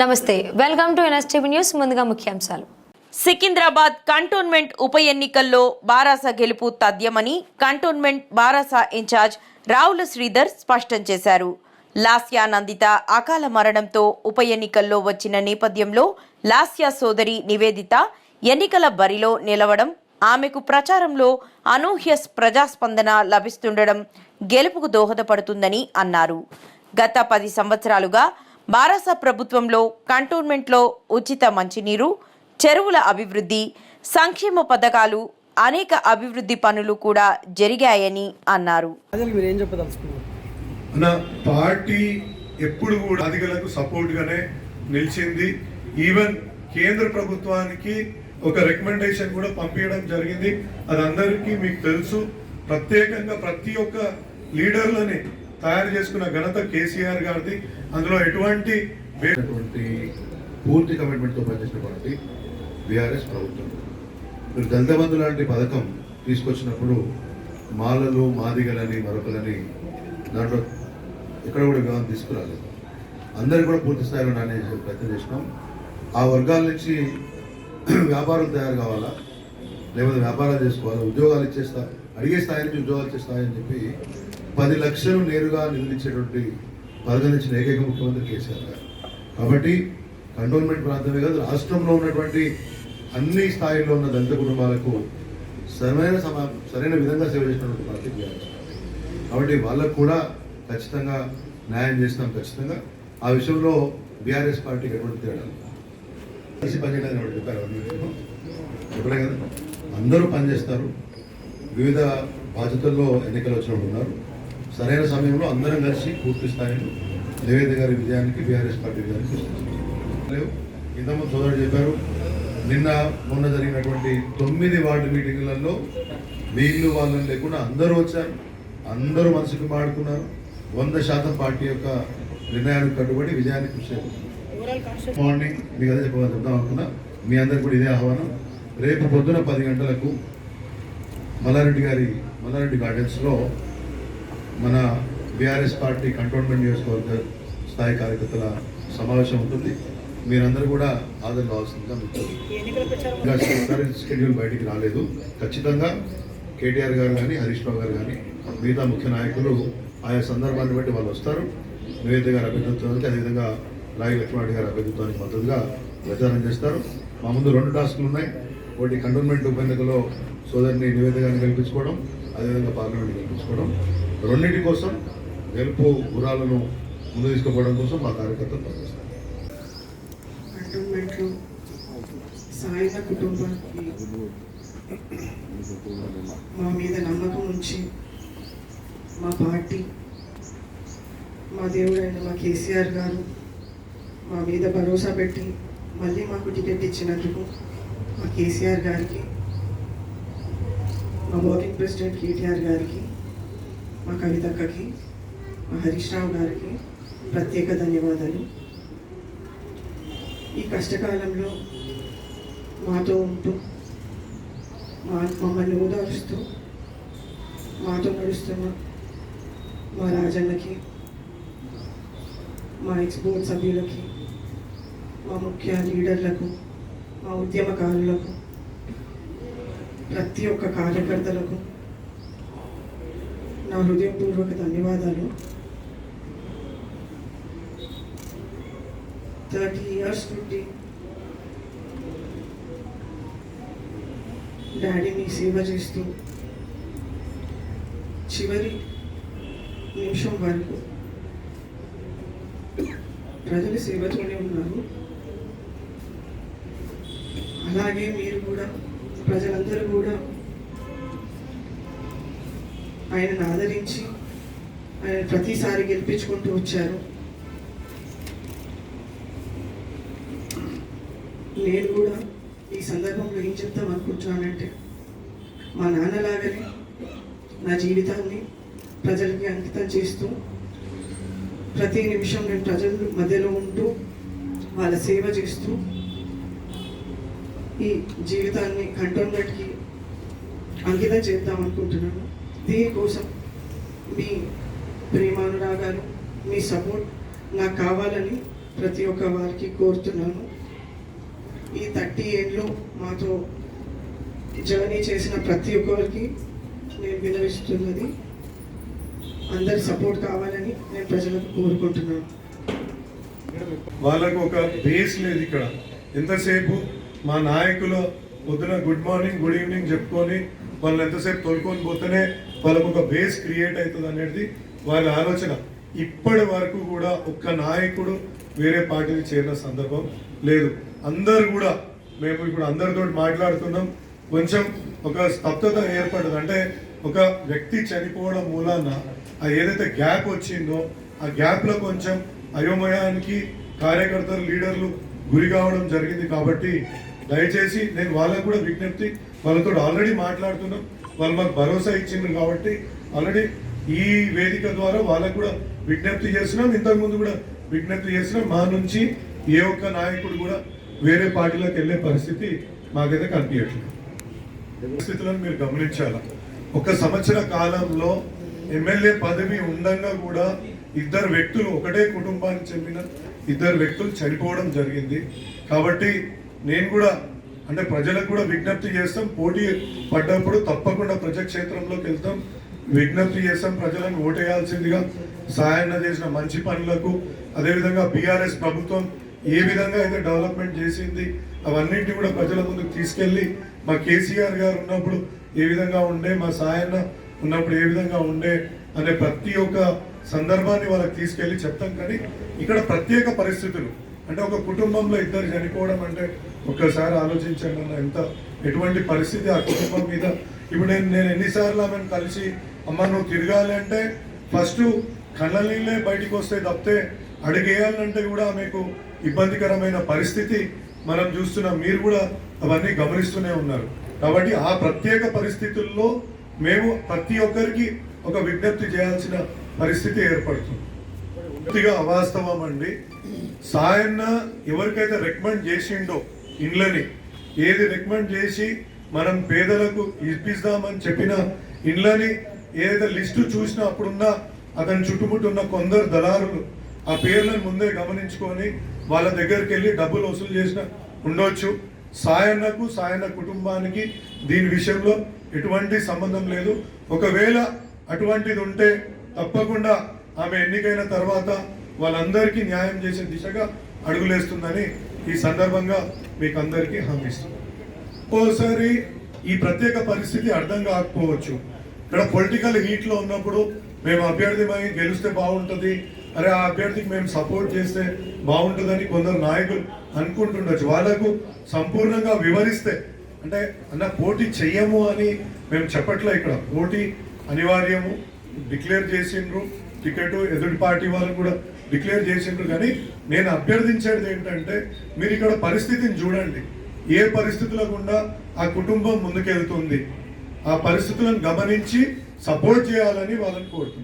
నమస్తే welcome to NSTV news ముందుగా ముఖ్యాంశాలు. సికింద్రాబాద్ కంటోన్మెంట్ ఉప ఎన్నికల్లో బారాస గెలుపు తథ్యమని కంటోన్మెంట్ బారాస ఇన్ఛార్జ్ రావుల శ్రీధర్ స్పష్టం చేశారు. లాస్యా నందిత అకాల మరణంతో ఉప ఎన్నికల్లో వచ్చిన నేపథ్యంలో లాస్యా సోదరి నివేదిత ఎన్నికల బరిలో నిలవడం ఆమెకు ప్రచారంలో అనూహ్య ప్రజాస్పందన లభిస్తుండడం గెలుపుకు దోహదపడుతుందని అన్నారు. గత పది సంవత్సరాలుగా బారాస ప్రభుత్వంలో కంటోన్మెంట్లో ఉచిత మంచినీరు చెరువుల అభివృద్ధి సంక్షేమ పథకాలు అనేక అభివృద్ధి పనులు కూడా జరిగాయని అన్నారు. నా పార్టీ ఎప్పుడు కూడా అధికారులకు సపోర్ట్ గానే నిలిచింది. ఈవెన్ కేంద్ర ప్రభుత్వానికి ఒక రికమెండేషన్ కూడా పంపించడం జరిగింది. అది అందరికీ మీకు తెలుసు. ప్రత్యేకంగా ప్రతి ఒక్క లీడర్లని తయారు చేసుకున్న ఘనత కేసీఆర్ గారిది. అందులో ఎటువంటి అటువంటి పూర్తి కమిట్మెంట్తో పనిచేసిన పార్టీ బీఆర్ఎస్ ప్రభుత్వం. మీరు దళిత బంధు లాంటి పథకం తీసుకొచ్చినప్పుడు మాలలు మాదిగలని మరొకలని దాంట్లో ఎక్కడ కూడా వివాహం తీసుకురాలేదు. అందరికీ కూడా పూర్తి స్థాయిలో నాణ్యం ప్రయత్నం చేసినాం. ఆ వర్గాల నుంచి వ్యాపారం తయారు కావాలా? లేకపోతే వ్యాపారాలు చేసుకోవాలా? ఉద్యోగాలు ఇచ్చేస్తా అడిగే స్థాయి నుంచి ఉద్యోగాలు ఇచ్చే స్థాయి అని చెప్పి పది లక్షలు నేరుగా నిధులిచ్చేటువంటి పరిగణించిన ఏకైక ముఖ్యమంత్రి కేసీఆర్ గారు. కాబట్టి కంటోన్మెంట్ ప్రాంతమే కాదు రాష్ట్రంలో ఉన్నటువంటి అన్ని స్థాయిల్లో ఉన్న దళిత కుటుంబాలకు సరైన సమా సరైన విధంగా సేవ చేసినటువంటి పార్టీ కాబట్టి వాళ్ళకు కూడా ఖచ్చితంగా న్యాయం చేస్తాం ఖచ్చితంగా. ఆ విషయంలో బీఆర్ఎస్ పార్టీకి ఎటువంటి తేడా కలిసి పనిచేయడానికి చెప్పారు చెప్పలే కదా. అందరూ పనిచేస్తారు. వివిధ బాధ్యతల్లో ఎన్నికలు వచ్చినట్టు ఉన్నారు. సరైన సమయంలో అందరం కలిసి పూర్తి స్థాయిలో నివేద గారి విజయానికి బీఆర్ఎస్ పార్టీ విజయానికి లేవు ఇంతకుముందు సోదరుడు చెప్పారు నిన్న మొన్న జరిగినటువంటి తొమ్మిది వార్డు మీటింగ్లలో వీళ్ళు వాళ్ళని లేకుండా అందరూ వచ్చారు అందరూ మనసుకు మాడుకున్నారు. వంద శాతం పార్టీ యొక్క నిర్ణయానికి కట్టుబడి విజయానికి కృషి మార్నింగ్ మీకు అదే చెప్పాలి చెప్దాం అనుకున్నా మీ అందరికి కూడా ఇదే ఆహ్వానం. రేపు పొద్దున పది గంటలకు మల్లారెడ్డి గారి మల్లారెడ్డి గార్డెన్స్లో మన బీఆర్ఎస్ పార్టీ కంటోన్మెంట్ నియోజకవర్గ స్థాయి కార్యకర్తల సమావేశం ఉంటుంది. మీరందరూ కూడా హాజరు కావాల్సిందిగా మీకు షెడ్యూల్ బయటికి రాలేదు. ఖచ్చితంగా కేటీఆర్ గారు కానీ హరీష్ రావు గారు కానీ మిగతా ముఖ్య నాయకులు ఆయా సందర్భాన్ని బట్టి వాళ్ళు వస్తారు. నివేదిక గారి అభ్యర్థిత్వానికి అదేవిధంగా రాయి లక్ష్మణ్ గారి అభ్యర్థిత్వానికి మద్దతుగా ప్రచారం చేస్తారు. మా ముందు రెండు టాస్కులు ఉన్నాయి. ఒకటి కంటోన్మెంట్ ఉప ఎన్నికలో సోదరిని నివేదిక గారిని గెలిపించుకోవడం అదేవిధంగా పార్లమెంట్ గెలిపించుకోవడం. రెండింటి కోసం గెలుపు గురాలను ముందు తీసుకుపోవడం కోసం మా కార్యకర్తలు పనిచేస్తారు. కంటోన్మెంట్లో కుటుంబానికి మా మీద నమ్మకం ఉంచి మా పార్టీ మా దేవుడైన మా కేసీఆర్ గారు మా మీద భరోసా పెట్టి మళ్ళీ మాకు టికెట్ ఇచ్చినందుకు మా కేసీఆర్ గారికి మా వర్కింగ్ ప్రెసిడెంట్ కేటీఆర్ గారికి మా కవితక్కకి మా హరీష్ రావు గారికి ప్రత్యేక ధన్యవాదాలు. ఈ కష్టకాలంలో మాతో ఉంటూ మా మమ్మల్ని ఓదారుస్తూ మాతో నడుస్తున్న మా రాజన్నకి మా ఎక్స్ బోర్డ్ సభ్యులకి మా ముఖ్య లీడర్లకు మా ఉద్యమకారులకు ప్రతి ఒక్క కార్యకర్తలకు నా హృదయపూర్వక ధన్యవాదాలు. థర్టీ ఇయర్స్ నుండి డాడీని సేవ చేస్తూ చివరి నిమిషం వరకు ప్రజల సేవతోనే ఉన్నారు. అలాగే మీరు కూడా ప్రజలందరూ కూడా ఆయనను ఆదరించి ఆయన ప్రతిసారి గెలిపించుకుంటూ వచ్చారు. నేను కూడా ఈ సందర్భంలో ఏం చెప్తాం అనుకుంటున్నానంటే మా నాన్నలాగానే నా జీవితాన్ని ప్రజలకి అంకితం చేస్తూ ప్రతి నిమిషం నేను ప్రజల మధ్యలో ఉంటూ వాళ్ళ సేవ చేస్తూ ఈ జీవితాన్ని కంటోన్మెంట్కి అంకితం చేద్దాం అనుకుంటున్నాను. దీనికోసం మీ ప్రేమానురాగాలు మీ సపోర్ట్ నాకు కావాలని ప్రతి ఒక్క వారికి కోరుతున్నాను. ఈ థర్టీ ఏళ్ళు మాతో జర్నీ చేసిన ప్రతి ఒక్కరికి నేను వినవిస్తున్నది. అందరి సపోర్ట్ కావాలని నేను ప్రజలకు కోరుకుంటున్నాను. వాళ్ళకు ఒక బేస్ లేదు ఇక్కడ. ఎంతసేపు మా నాయకులు పొద్దున గుడ్ మార్నింగ్ గుడ్ ఈవినింగ్ చెప్పుకొని వాళ్ళని ఎంతసేపు తోలుకొని పోతేనే వాళ్ళకు ఒక బేస్ క్రియేట్ అవుతుంది అనేది వాళ్ళ ఆలోచన. ఇప్పటి వరకు కూడా ఒక్క నాయకుడు వేరే పార్టీకి చేరిన సందర్భం లేదు. అందరు కూడా మేము ఇప్పుడు అందరితో మాట్లాడుతున్నాం. కొంచెం ఒక స్తబ్దత ఏర్పడదు అంటే ఒక వ్యక్తి చనిపోవడం మూలాన ఆ ఏదైతే గ్యాప్ వచ్చిందో ఆ గ్యాప్లో కొంచెం అయోమయానికి కార్యకర్తలు లీడర్లు గురి కావడం జరిగింది కాబట్టి దయచేసి నేను వాళ్ళకు కూడా విజ్ఞప్తి వాళ్ళతో ఆల్రెడీ మాట్లాడుతున్నాం. వాళ్ళు మాకు భరోసా ఇచ్చిండ్రు కాబట్టి ఆల్రెడీ ఈ వేదిక ద్వారా వాళ్ళకు కూడా విజ్ఞప్తి చేసినాం ఇంతకుముందు కూడా విజ్ఞప్తి చేసినాం మా నుంచి ఏ ఒక్క నాయకుడు కూడా వేరే పార్టీలోకి వెళ్ళే పరిస్థితి మాకైతే కనిపించట్లేదు. పరిస్థితులను మీరు గమనించాల? ఒక సంవత్సర కాలంలో ఎమ్మెల్యే పదవి ఉండంగా కూడా ఇద్దరు వ్యక్తులు ఒకటే కుటుంబానికి చెందిన ఇద్దరు వ్యక్తులు చనిపోవడం జరిగింది. కాబట్టి నేను కూడా అంటే ప్రజలకు కూడా విజ్ఞప్తి చేస్తాం. పోటీ పడ్డప్పుడు తప్పకుండా ప్రజాక్షేత్రంలోకి వెళ్తాం. విజ్ఞప్తి చేస్తాం ప్రజలను ఓటేయాల్సిందిగా. సాయన్న చేసిన మంచి పనులకు. అదేవిధంగా బీఆర్ఎస్ ప్రభుత్వం ఏ విధంగా అయితే డెవలప్మెంట్ చేసింది అవన్నింటినీ కూడా ప్రజల ముందుకు తీసుకెళ్ళి మా కేసీఆర్ గారు ఉన్నప్పుడు ఏ విధంగా ఉండే మా సాయన్న ఉన్నప్పుడు ఏ విధంగా ఉండే అనే ప్రతి ఒక్క సందర్భాన్ని వాళ్ళకి తీసుకెళ్ళి చెప్తాం. కానీ ఇక్కడ ప్రత్యేక పరిస్థితులు. అంటే ఒక కుటుంబంలో ఇద్దరు చనిపోవడం అంటే ఒక్కసారి ఆలోచించండి అన్న ఎంత ఎటువంటి పరిస్థితి ఆ కుటుంబం మీద? ఇప్పుడు నేను నేను ఎన్నిసార్లు ఆమెను కలిసి అమ్మ నువ్వు తిరగాలి అంటే ఫస్ట్ కళ్ళ నీళ్ళే బయటికి వస్తే తప్పితే అడిగేయాలంటే కూడా మీకు ఇబ్బందికరమైన పరిస్థితి. మనం చూస్తున్నాం మీరు కూడా అవన్నీ గమనిస్తూనే ఉన్నారు. కాబట్టి ఆ ప్రత్యేక పరిస్థితుల్లో మేము ప్రతి ఒక్కరికి ఒక విజ్ఞప్తి చేయాల్సిన పరిస్థితి ఏర్పడుతుంది. పూర్తిగా అవాస్తవం అండి. సాయన్న ఎవరికైతే రికమెండ్ చేసిండో ఇండ్లని. ఏది రికమెండ్ చేసి మనం పేదలకు ఇప్పిస్తామని చెప్పిన ఇండ్లని ఏదైతే లిస్టు చూసినా అప్పుడున్న అతని చుట్టుముట్టు ఉన్న కొందరు దళారులు ఆ పేర్లను ముందే గమనించుకొని వాళ్ళ దగ్గరికి వెళ్ళి డబ్బులు వసూలు చేసిన ఉండొచ్చు. సాయన్నకు సాయన్న కుటుంబానికి దీని విషయంలో ఎటువంటి సంబంధం లేదు. ఒకవేళ అటువంటిది ఉంటే తప్పకుండా ఆమె ఎన్నికైన తర్వాత వాళ్ళందరికీ న్యాయం చేసే దిశగా అడుగులేస్తుందని ఈ సందర్భంగా మీకు అందరికీ హామీ ఒక్కోసారి ఈ ప్రత్యేక పరిస్థితి అర్థం కాకపోవచ్చు. ఇక్కడ పొలిటికల్ హీట్లో ఉన్నప్పుడు మేము అభ్యర్థిమై గెలిస్తే బాగుంటుంది. అరే ఆ అభ్యర్థికి మేము సపోర్ట్ చేస్తే బాగుంటుందని కొందరు నాయకులు అనుకుంటుండొచ్చు. వాళ్ళకు సంపూర్ణంగా వివరిస్తే అంటే అన్న పోటీ చెయ్యము అని మేము చెప్పట్లే ఇక్కడ. పోటీ అనివార్యము. డిక్లేర్ చేసిండ్రు. టికెట్ ఎదుటి పార్టీ వాళ్ళు కూడా డిక్లేర్ చేసిండ్రు. కానీ నేను అభ్యర్థించేది ఏంటంటే మీరు ఇక్కడ పరిస్థితిని చూడండి. ఏ పరిస్థితుల గుండా ఆ కుటుంబం ముందుకెళ్తుంది. ఆ పరిస్థితులను గమనించి సపోర్ట్ చేయాలని వాళ్ళని కోరుతున్నాను.